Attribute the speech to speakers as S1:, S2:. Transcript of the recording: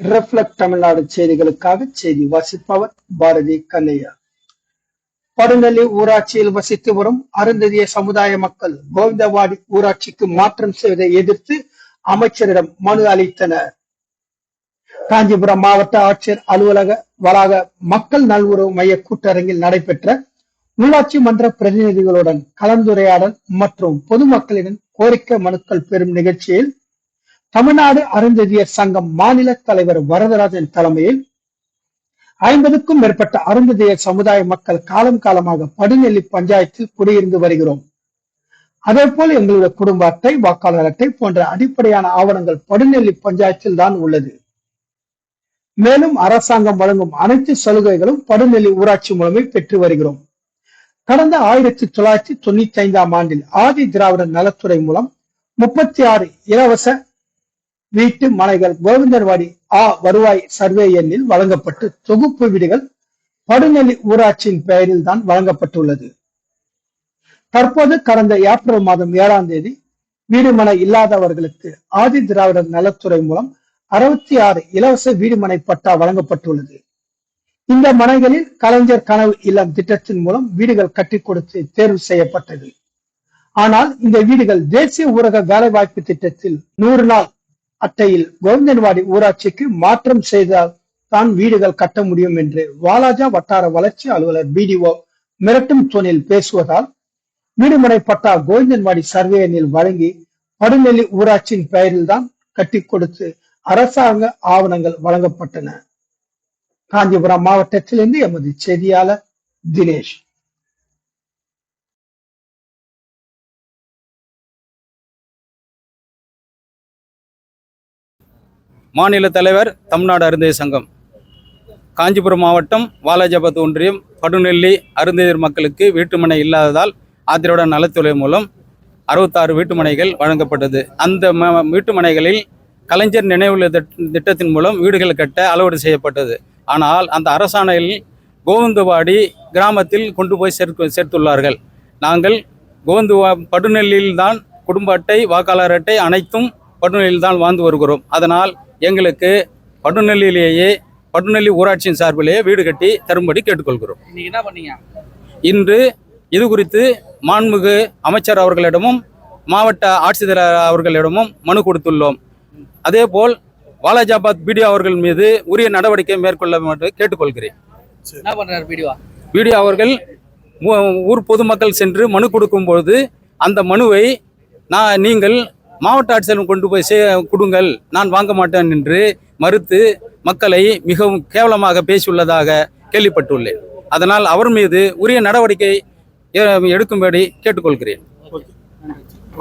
S1: Reflect Tamil Nadu செய்திகளுக்காக செய்தி வாசிப்பவர் பாரதி கண்ணையா. படுநெல்லி ஊராட்சியில் வசித்து வரும் அருந்ததிய சமுதாய மக்கள் கோவிந்தவாடி ஊராட்சிக்கு மாற்றம் செய்வதை எதிர்த்து அமைச்சரிடம் மனு அளித்தனர். காஞ்சிபுரம் மாவட்ட ஆட்சியர் அலுவலக வளாக மக்கள் நல்வுறவு மைய கூட்டரங்கில் நடைபெற்ற உள்ளாட்சி மன்ற பிரதிநிதிகளுடன் கலந்துரையாடல் மற்றும் பொதுமக்களிடம் கோரிக்கை மனுக்கள் பெறும் நிகழ்ச்சியில் தமிழ்நாடு அருந்ததியர் சங்கம் மாநில தலைவர் வரதராஜன் தலைமையில் ஐம்பதுக்கும் மேற்பட்ட அருந்ததியர் சமுதாய மக்கள் காலம் காலமாக படுநெல்லி பஞ்சாயத்தில் குடியிருந்து வருகிறோம். அதேபோல் எங்களுடைய குடும்ப அட்டை வாக்காளர் அட்டை போன்ற அடிப்படையான ஆவணங்கள் படுநெல்லி பஞ்சாயத்தில் தான் உள்ளது. மேலும் அரசாங்கம் வழங்கும் அனைத்து சலுகைகளும் படுநெல்லி ஊராட்சி மூலமே பெற்று வருகிறோம். கடந்த ஆயிரத்தி தொள்ளாயிரத்தி தொண்ணூத்தி ஐந்தாம் ஆண்டில் ஆதி திராவிட நலத்துறை மூலம் முப்பத்தி ஆறு இலவச வீட்டு மனைகள் கோவிந்தர்வாடி ஆ வருவாய் சர்வே எண்ணில் வழங்கப்பட்டு தொகுப்பு வீடுகள் படுநெல்லி ஊராட்சியின் பெயரில் தான் வழங்கப்பட்டுள்ளது. தற்போது கடந்த ஏப்ரல் மாதம் ஏழாம் தேதி வீடுமனை இல்லாதவர்களுக்கு ஆதி திராவிடர் நலத்துறை மூலம் அறுபத்தி ஆறு இலவச வீடுமனை பட்டா வழங்கப்பட்டுள்ளது. இந்த மனைகளில் கலைஞர் கனவு இல்லம் திட்டத்தின் மூலம் வீடுகள் கட்டிக் கொடுத்து தேர்வு செய்யப்பட்டது. ஆனால் இந்த வீடுகள் தேசிய ஊரக வேலைவாய்ப்பு திட்டத்தில் நூறு நாள் அட்டையில் கோவிந்தன்வாடி ஊராட்சிக்கு மாற்றம் செய்தால் தான் வீடுகள் கட்ட முடியும் என்று வாலாஜா வட்டார வளர்ச்சி அலுவலர் பிடிஓ மிரட்டும் தோனில் பேசுவதால் வீடுமனை பட்டா கோவிந்தன்வாடி சர்வேயனில் வழங்கி படுநெல்லி ஊராட்சியின் பெயரில் தான் கட்டி கொடுத்து அரசாங்க ஆவணங்கள் வழங்கப்பட்டன. காஞ்சிபுரம் மாவட்டத்திலிருந்து எமது செய்தியாளர் தினேஷ்.
S2: மாநில தலைவர் தமிழ்நாடு அருந்தையர் சங்கம். காஞ்சிபுரம் மாவட்டம் வாலாஜாபாத் ஒன்றியம் படுநெல்லி அருந்தையர் மக்களுக்கு வீட்டுமனை இல்லாததால் ஆத்திரோட நலத்துறை மூலம் அறுபத்தாறு வீட்டுமனைகள் வழங்கப்பட்டது. அந்த ம வீட்டுமனைகளில் கலைஞர் நினைவுள்ள திட்ட- திட்டத்தின் மூலம் வீடுகள் கட்ட அளவீடு செய்யப்பட்டது. ஆனால் அந்த அரசாணையில் கோவிந்தவாடி கிராமத்தில் கொண்டு போய் சேர்த்து சேர்த்துள்ளார்கள். நாங்கள் கோவிந்தவா படுநெல்லியில்தான் குடும்ப அட்டை வாக்காளர் அட்டை அனைத்தும் படுநெல்லியில் தான் வாழ்ந்து வருகிறோம். அதனால் எங்களுக்கு படுநெல்லியிலேயே படுநெல்லி ஊராட்சியின் சார்பிலேயே வீடு கட்டி தரும்படி கேட்டுக்கொள்கிறோம்.
S3: இன்னைக்கு என்ன பண்ணீங்க?
S2: இன்று இது குறித்து மாண்புமிகு அமைச்சர் அவர்களிடமும் மாவட்ட ஆட்சித்தலைவர் அவர்களிடமும் மனு கொடுத்துள்ளோம். அதேபோல் வாலாஜாபாத் பிடிஓ அவர்கள் மீது உரிய நடவடிக்கை மேற்கொள்ள வேண்டும் கேட்டுக்கொள்கிறேன்.
S3: என்ன
S2: பிடிஓ அவர்கள் ஊர் பொதுமக்கள் சென்று மனு கொடுக்கும்பொழுது அந்த மனுவை நான் நீங்கள் மாவட்ட ஆட்சியரும் கொண்டு போய் சே கொடுங்கள். நான் வாங்க மாட்டேன் என்று மறுத்து மக்களை மிகவும் கேவலமாக பேசியுள்ளதாக கேள்விப்பட்டுள்ளேன். அதனால் அவர் மீது உரிய நடவடிக்கை எடுக்கும்படி கேட்டுக்கொள்கிறேன்.